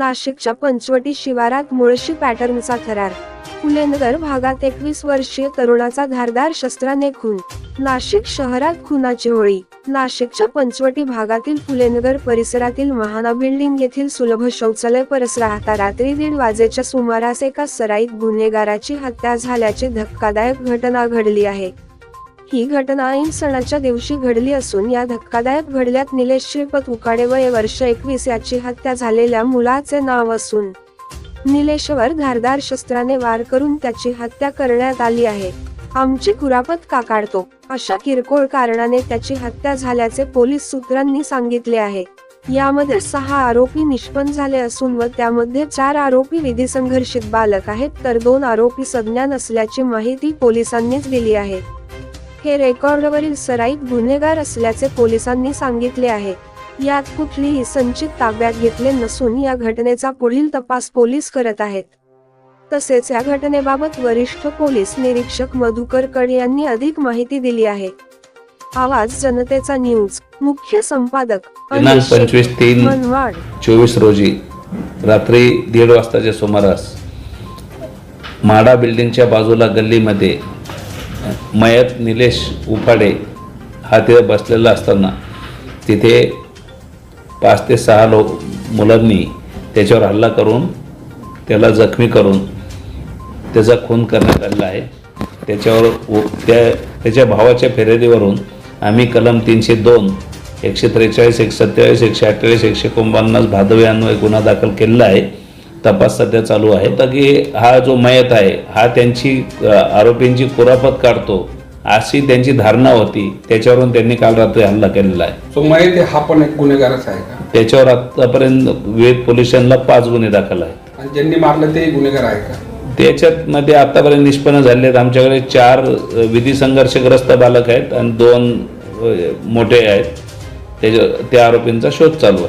नाशिकच्या पंचवटी शिवारात मुळशी पॅटर्नचा थरार फुलेनगर भागात एकवीस वर्षीय तरुणाचा धारदार शस्त्राने खून. नाशिक शहरात खुनाची होळी. नाशिकच्या पंचवटी भागातील फुलेनगर परिसरातील महाना बिल्डिंग येथील सुलभ शौचालय परिसरात रात्री दीड वाजेच्या सुमारास एका सराईत गुन्हेगाराची हत्या झाल्याची धक्कादायक घटना घडली आहे. ही घटना ऐन सणाच्या दिवशी घडली असून या धक्कादायक घडल्यात निलेश श्रीपत उकाडे वय वर्ष एकवीस याची हत्या झालेल्या मुलाचे नाव असून निलेशवर धारदार शस्त्राने वार करून त्याची हत्या करण्यात आली आहे. आमची कुरापत का काढतो? अशा किरकोळ कारणाने त्याची हत्या झाल्याचे पोलीस सूत्रांनी सांगितले आहे. यामध्ये सहा आरोपी निष्पन्न झाले असून व त्यामध्ये चार आरोपी विधी संघर्षित बालक आहेत तर दोन आरोपी संज्ञान असल्याची माहिती पोलिसांनीच दिली आहे. हे रेकॉर्डवरील सराईत गुन्हेगार असल्याचे पोलिसांनी सांगितले आहे. यात कुठलीही संचित ताब्यात घेतले नसून या घटनेचा पुढील तपास पोलीस करत आहेत. तसेच या घटनेबाबत वरिष्ठ पोलीस निरीक्षक मधुकर कड यांनी अधिक माहिती दिली आहे. आवाज जनतेचा न्यूज मुख्य संपादक पंचवीस तीन चोवीस रोजी रात्री दीड वाजताच्या सुमारास माडा बिल्डिंगच्या बाजूला गल्लीमध्ये मयत निलेश उफाडे हा तिथे बसलेला असताना तिथे पाच ते सहा लोक मुलांनी त्याच्यावर हल्ला करून त्याला जखमी करून त्याचा खून करण्यात आलेला आहे. त्याच्यावर उ- त्या त्याच्या भावाच्या फिर्यादीवरून आम्ही कलम तीनशे दोन एकशे त्रेचाळीस एकशे सत्तेचाळीस एकशे अठ्ठेचाळीस एकशे एकोणपन्नास भादवी अन्वय गुन्हा दाखल केलेला आहे. तपास सध्या चालू आहे. तर की हा जो मयत आहे हा त्यांची आरोपींची कुरापत काढतो अशी त्यांची धारणा होती. त्याच्यावरून त्यांनी काल रात्री हल्ला केलेला आहे. सो मयत हा पण एक गुन्हेगारच आहे का? त्याच्यावर आतापर्यंत विविध पोलीस स्टेशनला पाच गुन्हे दाखल आहेत. आणि ज्यांनी मारलं ते गुन्हेगार आहे का? त्याच्यात मध्ये आतापर्यंत निष्पन्न झाले आहेत. आमच्याकडे चार विधी संघर्षग्रस्त बालक आहेत आणि दोन मोठे आहेत. त्याच्या त्या आरोपींचा शोध चालू आहे.